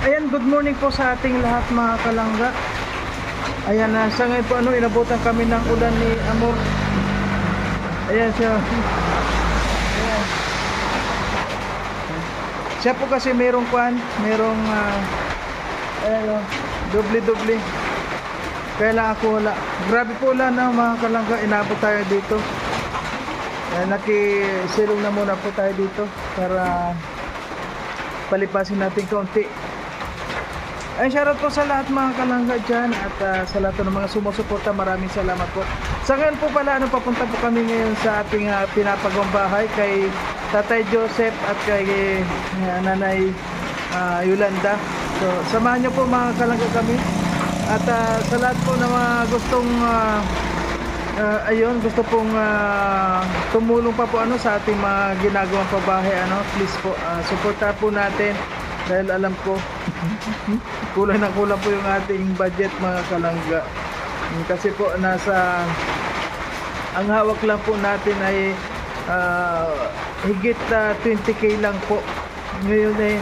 Ayan, good morning po sa ating lahat mga kalangga. Ayan, na sa ngayon po ano, inabutan kami ng ulan ni Amor. Ayan siya. Ayan. Siya po kasi merong kwan, merong ah, ayan, oh, doble-doble. Kaya lang ako wala. Grabe po ulan na mga kalangga, inabot tayo dito. Ayan, nakisilong na muna po tayo dito para palipasin natin kaunti. Ay, shoutout po sa lahat mga kalangga dyan at ah, sa lahat ng mga sumusuporta. Maraming salamat po. Sa ngayon po pala, ano, papunta po kami ngayon sa ating uh, pinapagawang bahay kay Tatay Joseph at kay ah, Nanay ah, Yolanda. So, samahan niyo po mga kalangga kami. At ah, sa lahat po na mga gustong ah, ah, ayun, gusto pong ah, tumulong pa po ano sa ating mga ginagawang pabahay ano, please po uh, suporta po natin dahil alam ko kulang na kulang po yung ating budget mga kalangga. Kasi po nasa ang hawak lang po natin ay ah, higit ah, 20k lang po. Ngayon eh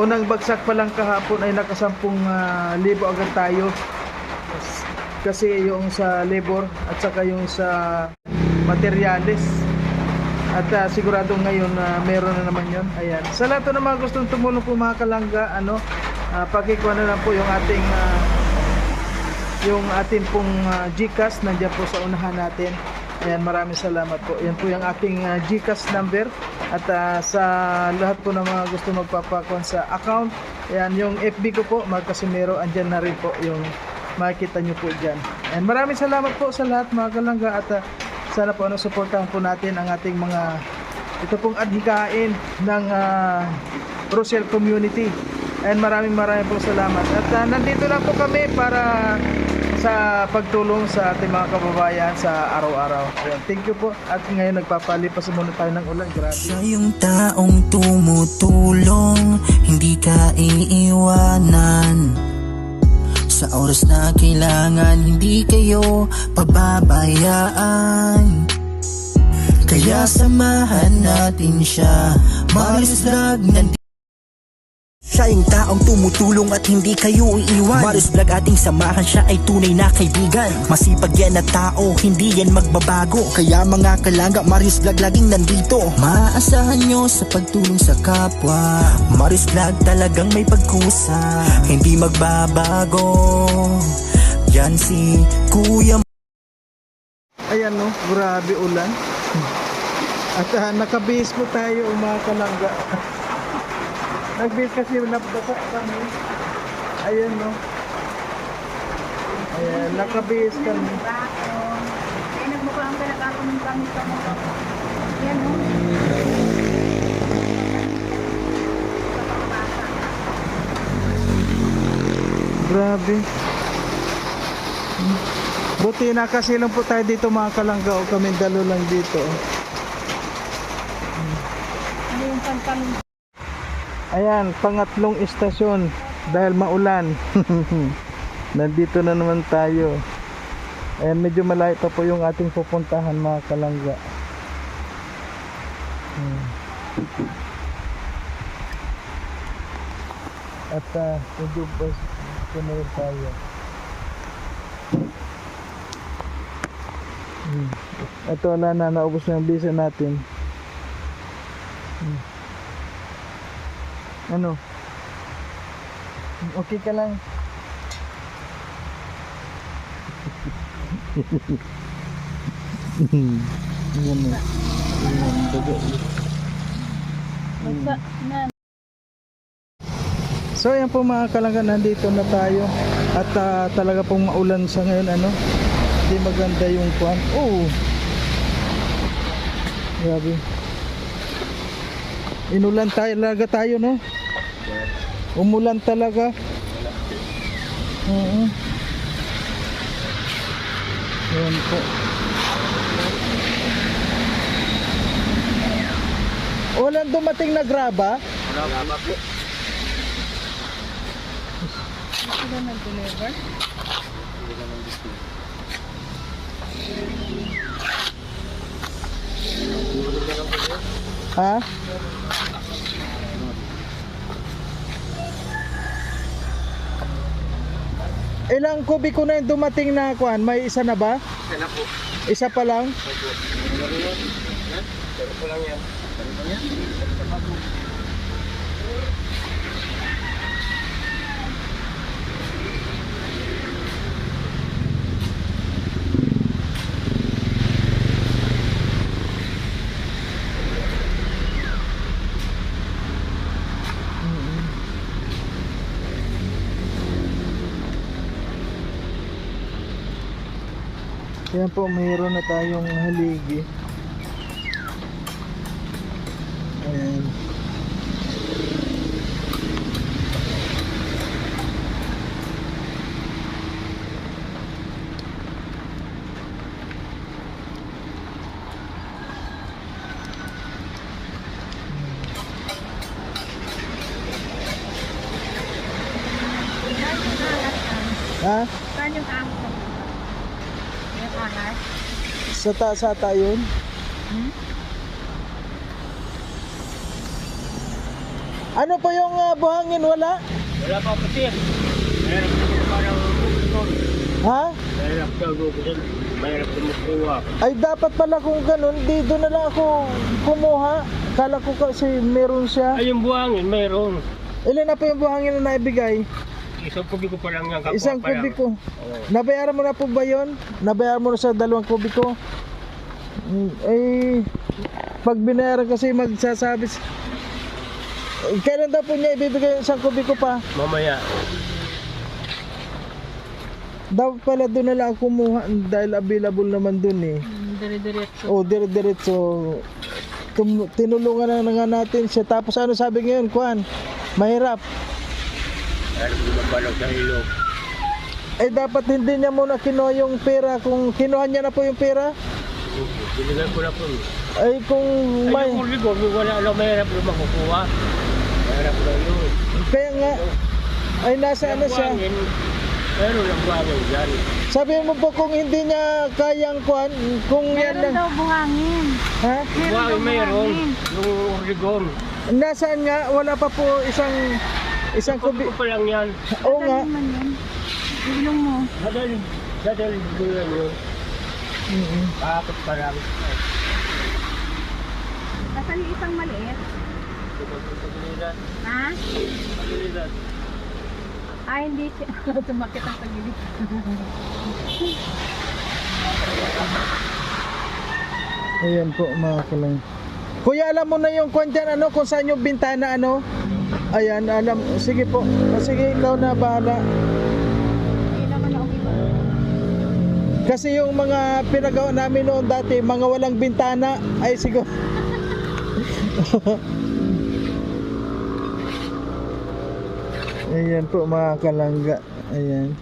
unang bagsak pa lang kahapon ay nakasampung ah, libo agad tayo. Kasi yung sa labor at saka yung sa materials. At ah, sigurado ngayon na meron na naman yon. Ayan. Sa lahat ng mga gustong tumulong po mga kalangga, ano, uh, pakikuha na lang po yung ating ah, yung ating pong ah, GCash nandiyan po sa unahan natin. Ayan, maraming salamat po. Yan po yung ating ah, GCash number. At ah, sa lahat po ng mga gusto magpapakon sa account, ayan, yung FB ko po, Mark Casimero, andyan na rin po yung makikita nyo po dyan. And maraming salamat po sa lahat mga kalangga at ah, sana po ano, suportahan po natin ang ating mga ito pong adhikain ng uh, Rosel community. And maraming maraming po salamat. At ah, nandito lang po kami para sa pagtulong sa ating mga kababayan sa araw-araw. Thank you po. At ngayon nagpapalipas muna tayo ng ulan. Grabe. Siya yung taong tumutulong, hindi ka iiwanan Sa oras na kailangan, hindi kayo pababayaan. Kaya samahan natin siya. Vlog, nandito siya yung taong tumutulong at hindi kayo iiwan. Marius Vlog ating samahan. Siya ay tunay na kaibigan. Masipag yan na tao, hindi yan magbabago. Kaya mga kalangga, Marius Vlog laging nandito. Maaasahan nyo sa pagtulong sa kapwa. Marius Vlog talagang may pagkusa. Hindi magbabago. Yan si Kuya Ayan no, grabe ulan. At uh, nakabase po tayo mga kalangga. Nagbase kasi napdasa kami. Ayan no. Ayan, nakabase kami. Ay, nagmukhang ka nakakaming kami sa mga. Yan, no? Grabe. Buti nakasilong po tayo dito mga kalangga o kami dalo lang dito. Ano yung pantang Ayan, pangatlong istasyon dahil maulan. Nandito na naman tayo. Ayan, medyo malayo pa po yung ating pupuntahan mga kalangga. Hmm. At uh, medyo bus tumayo tayo. Hmm. Ito na na, naubos na yung visa natin. Hmm. Ano? Okay ka lang. Yan na. Yan, daga. basta na. So yan po mga kalangga, nandito na tayo. At ah, talaga pong maulan sa ngayon, ano? Hindi maganda yung kwan. Oh! Grabe. Inulan tayo, talaga tayo, no? Umulan talaga. Oo. Yan po. Walang dumating na graba? Sila nag-deliver? Ha? Ilang kubiko na yung dumating na kuan? May isa na ba? Isa na po. Isa pa lang? Opo. Ano rin yun? Yan. Lang yan. Ano ba yan? Sa bago. Yan po, mayroon na tayong haligi. Ayan. Ha? Saan yung ahas na Yung ahas? Sa taas ata yun? Ano pa yung ah, buhangin? Wala? Wala pa po siya. Mahirap na po parang doon. Ha? Mahirap daw doon. Mahirap na makuha. Ay dapat pala kung ganun, dito na lang ako kumuha. Kala ko kasi meron siya. Ay, yung buhangin, mayroon. Ilan na po yung buhangin na naibigay? Isang kubiko pa lang yan. kapwa Isang pa lang. kubiko. Oo. Nabayaran mo na po ba yun? Nabayaran mo na sa dalawang kubiko? Mm, Eh, pag binayaran kasi magsasabi s- Eh, Kailan daw po niya ibibigay yung isang kubiko pa? Mamaya. Dapat pala doon na lang ako kumuha dahil available naman doon eh. Dire-diretso. O dire-diretso. Tum- tinulungan na, nga natin siya. Tapos ano sabi ngayon, Kwan? Mahirap. Mahirap na mabalog sa ilog. Eh dapat hindi niya muna kinuha yung pera. Kung kinuha niya na po yung pera, Binigay ko na po. ay kung Ay, may... yung kuligo, wala lang mahirap na makukuha. Mahirap na yun. Kaya nga, ay nasa ano siya. Buhangin, Meron ang buhangin dyan. Sabihin mo po kung hindi niya kayang kwan, kung yan Meron lang. daw buhangin. Ha? Meron daw Buhangin buhangin. Yung Oregon. Nasaan nga? Wala pa po isang isang kubi. Kubi pa lang yan. Oo nga. Saan man yan? Ilong mo. Sadali, sadali bulan yun. Mm-mm. Kakapit pa lang. Nasaan yung isang maliit? Ha? pagiliran. Ah, hindi siya. Tumakit ang pagilid. Ayan po mga kalang. Kuya, alam mo na yung kwan dyan, ano, kung saan yung bintana, ano? Ayan, alam. Sige po. O, sige, ikaw na bahala. Hindi naman ako iba. Kasi yung mga pinagawa namin noon dati, mga walang bintana, ay siguro. Ayan po mga kalangga. Ayan.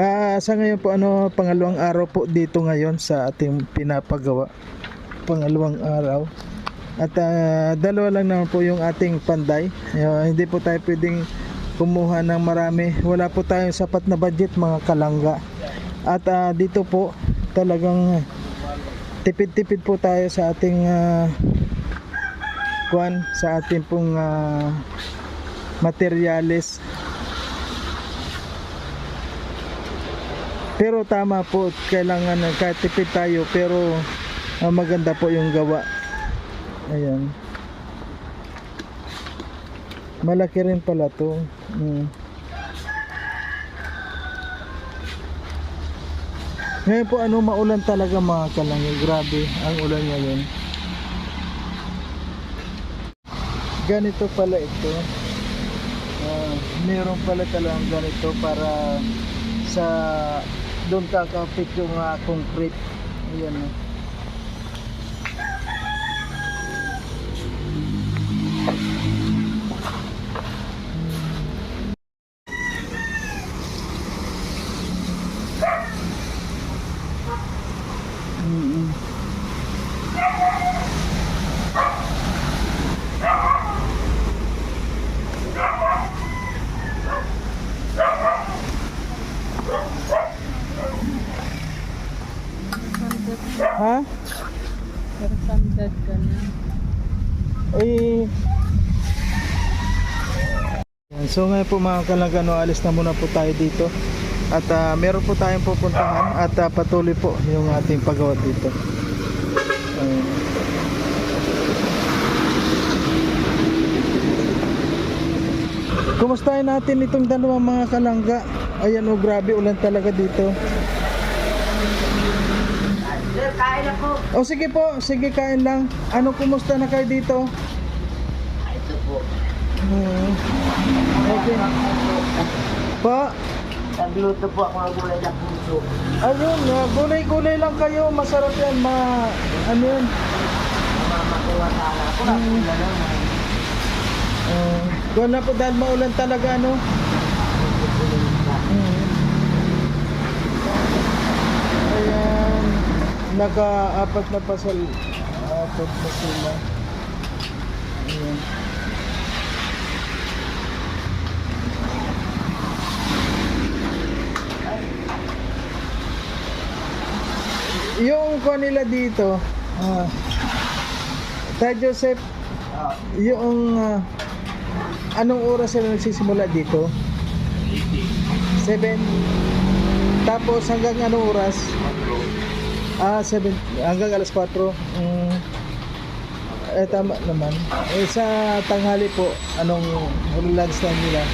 Ah, sa ngayon po ano, pangalawang araw po dito ngayon sa ating pinapagawa. Pangalawang araw. At ah, dalawa lang naman po yung ating panday. Ah, hindi po tayo pwedeng kumuha ng marami. Wala po tayong sapat na budget mga kalangga. At ah, dito po talagang tipid-tipid po tayo sa ating ah, kwan sa ating pong ah, materyales Pero tama po, kailangan ng kahit tipid tayo pero ah, maganda po yung gawa. Ayan. Malaki rin pala to. Mm. Ngayon po ano maulan talaga mga kalangin. Grabe ang ulan ngayon. Ganito pala ito. Ah, meron pala talagang ganito para sa doon kakapit yung ah, concrete. Ayan. oh. Mm-mm. Ha? Pero sandad ka na. Eh. So ngayon po mga kalagano, alis na muna po tayo dito. At uh, meron po tayong pupuntahan at uh, patuloy po yung ating paggawa dito. Uh, Kumustahin natin itong dalawang mga kalangga. Ayan o, grabe ulan talaga dito. Sir, kain ako. O sige po, sige kain lang. Ano, kumusta na kayo dito? Ito po. Hmm. Okay. Pa, Nagluto po ako ng gulay na puso. ayun, ah, gulay-gulay lang kayo. Masarap yan, ma... Ano yun? Mamakuha sana ako. Hmm. Wala naman. Uh, na po dahil maulan talaga, no? Hmm. Ayan, naka-apat na pasal. Apat na sila. Ayan. Yung ko nila dito, ah, Tay Joseph, yung ah, anong oras sila nagsisimula dito? 7 tapos hanggang anong oras? Ah, 7 hanggang alas 4 mm, eh tama naman eh, sa tanghali po anong lunch time nila?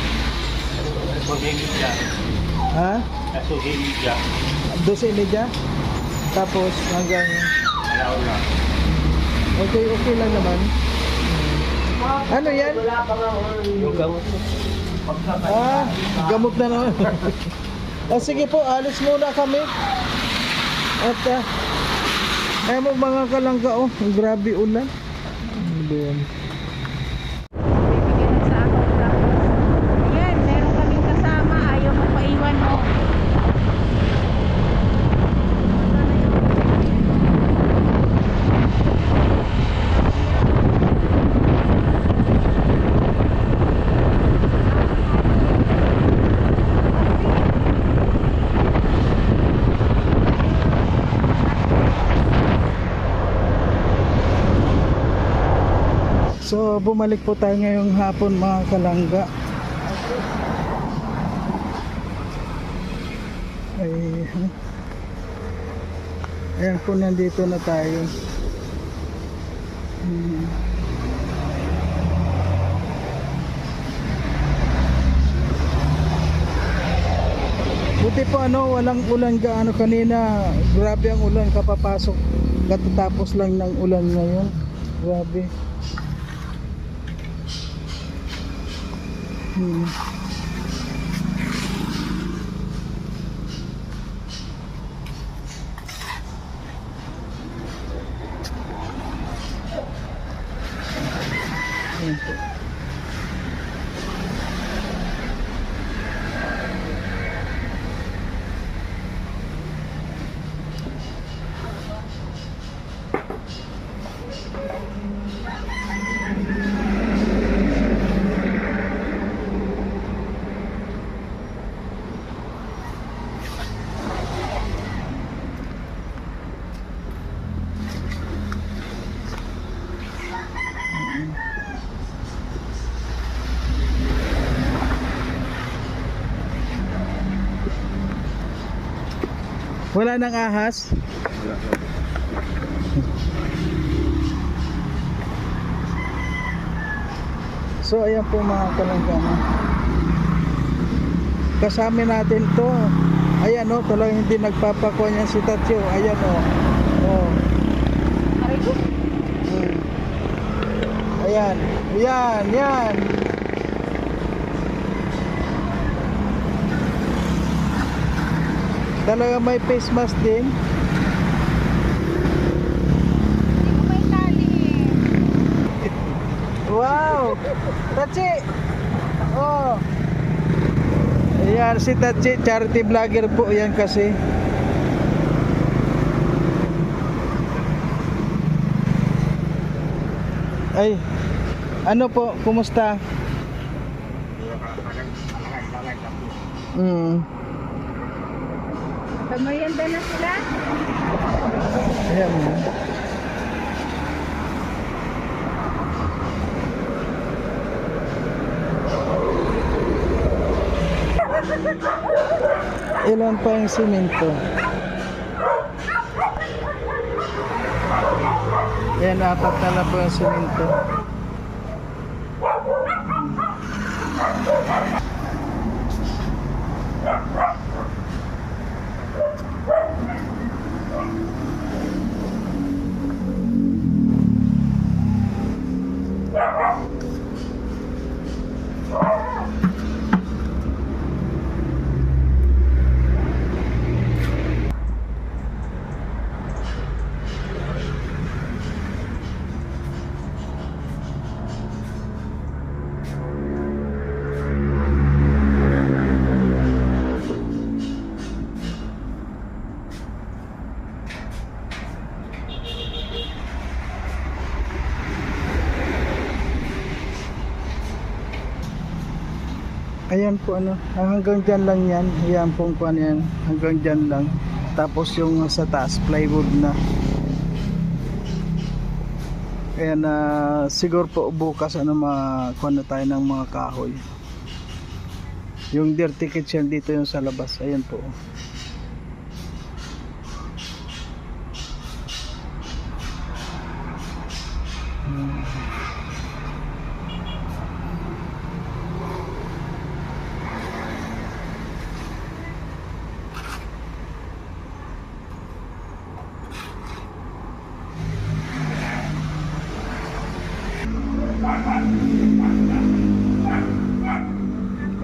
Ha? Siya. 12.30 tapos hanggang okay okay lang naman ano yan? Yung gamot. Ah, gamot na naman. ah, sige po, alis muna kami. At ay mo mga kalangga oh, grabe ulan. Ano ba yan? Bibigyan sa ako ng tapos. Ayan, meron kaming kasama. Ayaw mo paiwan mo. So bumalik po tayo ngayong hapon mga kalangga. Ay, ayan po nandito na tayo. Hmm. Buti po ano, walang ulan gaano kanina. Grabe ang ulan kapapasok. Katatapos lang ng ulan ngayon. Grabe. Hmm. Wala nang ahas? So ayan po mga kalanggana. Kasama natin to. Ayan o, talagang hindi nagpapakuha niya si Tatyo. Ayan o. Oh. Ko. Hmm. Ayan. Yan, Talaga may face mask din. May tali. Wow! Tachi! Oh! Ayan, si Tachi, charity vlogger po yan kasi. Ay, ano po, kumusta? Mm. Pamerienda na sila. Ayan mo. Ilan pa yung simento? Ayan, apat na lang po yung simento. Ayan po ano, hanggang dyan lang yan. Ayan po kung ano yan, hanggang dyan lang. Tapos yung sa taas, plywood na. Ayan na siguro po bukas ano makakuha na tayo ng mga kahoy. Yung dirty kitchen dito yung sa labas. Ayan po.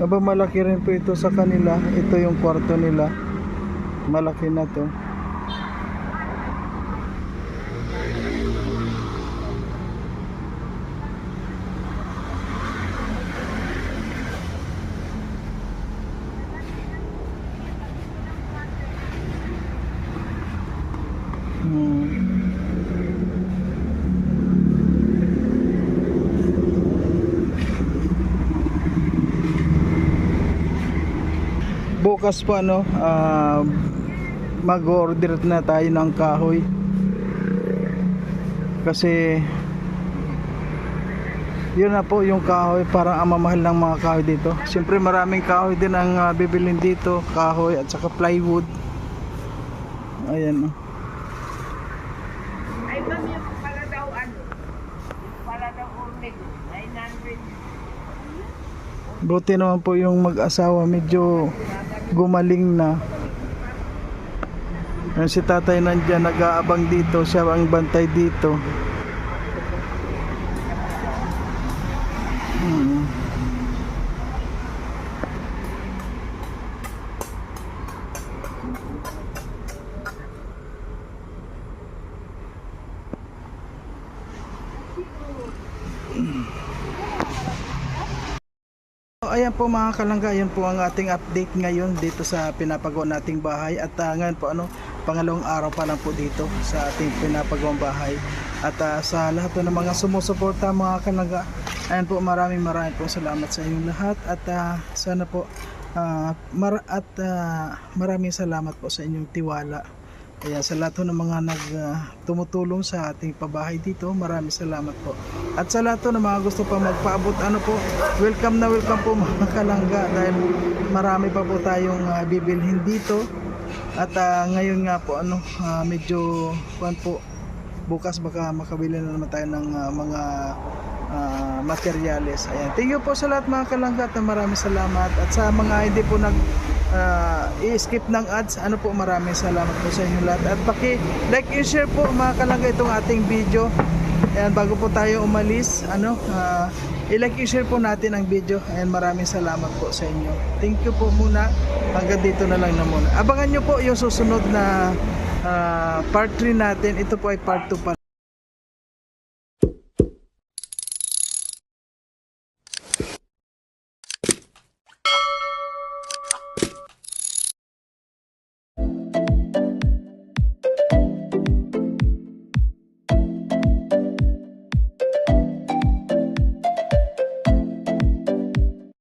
Aba malaki rin po ito sa kanila. Ito yung kwarto nila. Malaki na to. Bukas pa no ah, mag-order na tayo ng kahoy kasi yun na po yung kahoy parang ang mamahal ng mga kahoy dito siyempre maraming kahoy din ang ah, bibilin dito kahoy at saka plywood ayan no Ay, ma'am, yung pala daw ano? Pala daw orneg, 900. buti naman po yung mag-asawa medyo gumaling na. Yan si tatay nandyan nag-aabang dito siya ang bantay dito po mga kalangga, ayan po ang ating update ngayon dito sa pinapagawa nating bahay. At ah, ngayon po ano, pangalawang araw pa lang po dito sa ating pinapagawang bahay. At ah, sa lahat ng mga sumusuporta mga kalangga, ayan po maraming maraming po salamat sa inyong lahat. At ah, sana po ah, mar- at ah, maraming salamat po sa inyong tiwala kaya sa lahat ng mga nag ah, tumutulong sa ating pabahay dito, maraming salamat po. At sa lahat ng mga gusto pa magpaabot, ano po, welcome na welcome po mga kalangga dahil marami pa po tayong ah, bibilhin dito. At ah, ngayon nga po, ano, ah, medyo, kuwan po, bukas baka makabili na naman tayo ng ah, mga ah, materyales. Ayan. Thank you po sa lahat mga kalangga at maraming salamat. At sa mga hindi po nag ah, i-skip ng ads, ano po maraming salamat po sa inyo lahat. At paki like and share po mga kalangga itong ating video. Ayan, bago po tayo umalis, ano, ah, i-like and share po natin ang video. Ayan, maraming salamat po sa inyo. Thank you po muna. Hanggang dito na lang na muna. Abangan nyo po yung susunod na ah, part 3 natin. Ito po ay part 2 pa.